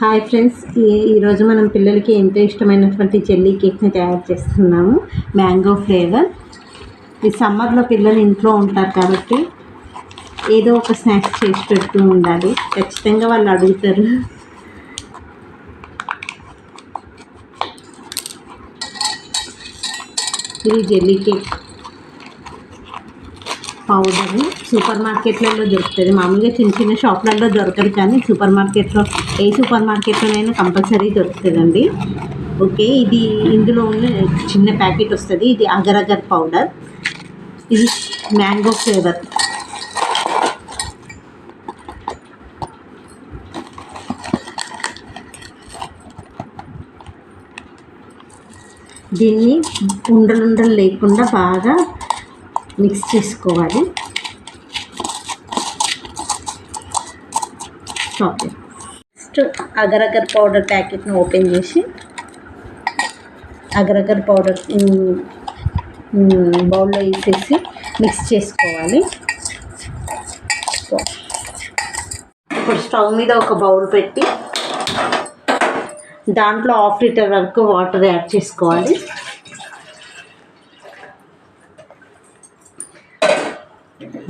Hi friends ఈ ఈరోజు మనం పిల్లలకి ఎంతో ఇష్టమైనటువంటి జెల్లీ కేక్ని తయారు చేస్తున్నాము. మ్యాంగో ఫ్లేవర్ ఈ సమ్మర్లో పిల్లలు ఇంట్లో ఉంటారు కాబట్టి ఏదో ఒక స్నాక్స్ చేసి పెడుతూ ఉండాలి. ఖచ్చితంగా వాళ్ళు అడుగుతారు. ఇది జెల్లీ కేక్. పౌడర్ సూపర్ మార్కెట్లలో దొరుకుతుంది. మామూలుగా చిన్న చిన్న షాప్లలో దొరకదు కానీ సూపర్ మార్కెట్లో ఏ సూపర్ మార్కెట్లోనైనా కంపల్సరీ దొరుకుతుందండి. ఓకే ఇది ఇందులో ఉన్న చిన్న ప్యాకెట్ వస్తుంది. ఇది అగర్ అగర్ పౌడర్ ఇది మ్యాంగో ఫ్లేవర్ దీన్ని ఉండలు ఉండలు లేకుండా బాగా మిక్స్ చేసుకోవాలి. Okay. First agar agar powder ప్యాకెట్ని open చేసి అగరగర్ పౌడర్ బౌల్లో వేసేసి మిక్స్ చేసుకోవాలి. ఇప్పుడు స్టవ్ మీద ఒక బౌల్ పెట్టి దాంట్లో హాఫ్ లీటర్ వరకు వాటర్ యాడ్ చేసుకోవాలి.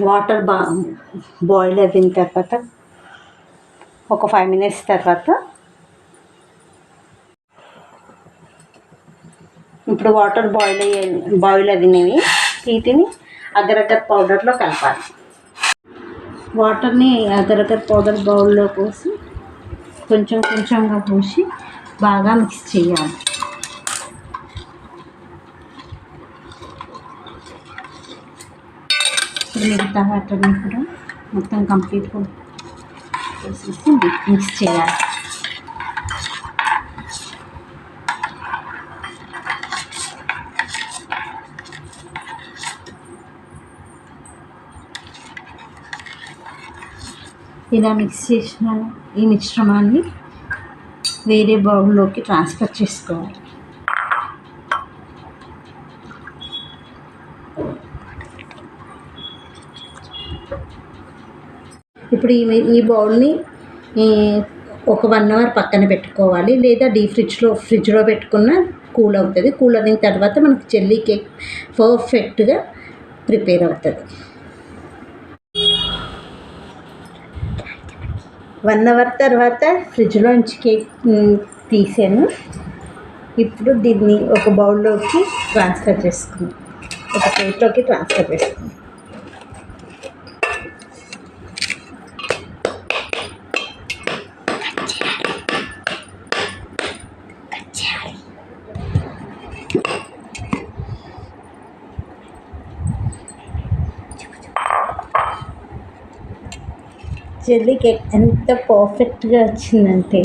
వాటర్ బా బాయిల్ అయిన తర్వాత ఒక ఫైవ్ మినిట్స్ తర్వాత ఇప్పుడు వాటర్ బాయిల్ అయ్యే బాయిల్ అయినవి వీటిని అగరగర్ పౌడర్లో కలపాలి. వాటర్ని అగరగర్ పౌడర్ బౌల్లో పోసి కొంచెం కొంచెంగా పోసి బాగా మిక్స్ చేయాలి. మిగతా వాటర్ని కూడా మొత్తం కంప్లీట్గా వేసేసి మిక్స్ చేయాలి. ఇలా మిక్స్ చేసిన ఈ మిశ్రమాన్ని వేరే బౌల్లోకి ట్రాన్స్ఫర్ చేసుకోవాలి. ఇప్పుడు ఈ ఈ బౌల్ని ఒక వన్ అవర్ పక్కన పెట్టుకోవాలి. లేదా డీ ఫ్రిడ్జ్లో ఫ్రిడ్జ్లో పెట్టుకున్న కూల్ అవుతుంది. కూల్ అయిన తర్వాత మనకి చెల్లీ కేక్ పర్ఫెక్ట్గా ప్రిపేర్ అవుతుంది. వన్ అవర్ తర్వాత ఫ్రిడ్జ్లోంచి కేక్ తీసాను. ఇప్పుడు దీన్ని ఒక బౌల్లోకి ట్రాన్స్ఫర్ చేసుకున్నాం ఒక ప్లేట్లోకి ట్రాన్స్ఫర్ చేసుకున్నాం జెల్లీ కేక్ ఎంత పర్ఫెక్ట్గా వచ్చిందంటే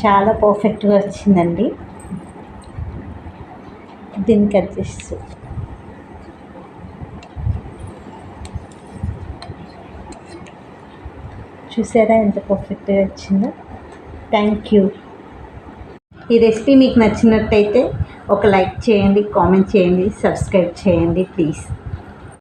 చాలా పర్ఫెక్ట్గా వచ్చిందండి. దీన్ని కట్ చేస్తూ చూసారా ఎంత పర్ఫెక్ట్గా వచ్చిందో? థ్యాంక్ యూ ఈ రెసిపీ మీకు నచ్చినట్టయితే ఒక లైక్ చేయండి కామెంట్ చేయండి సబ్స్క్రైబ్ చేయండి ప్లీజ్.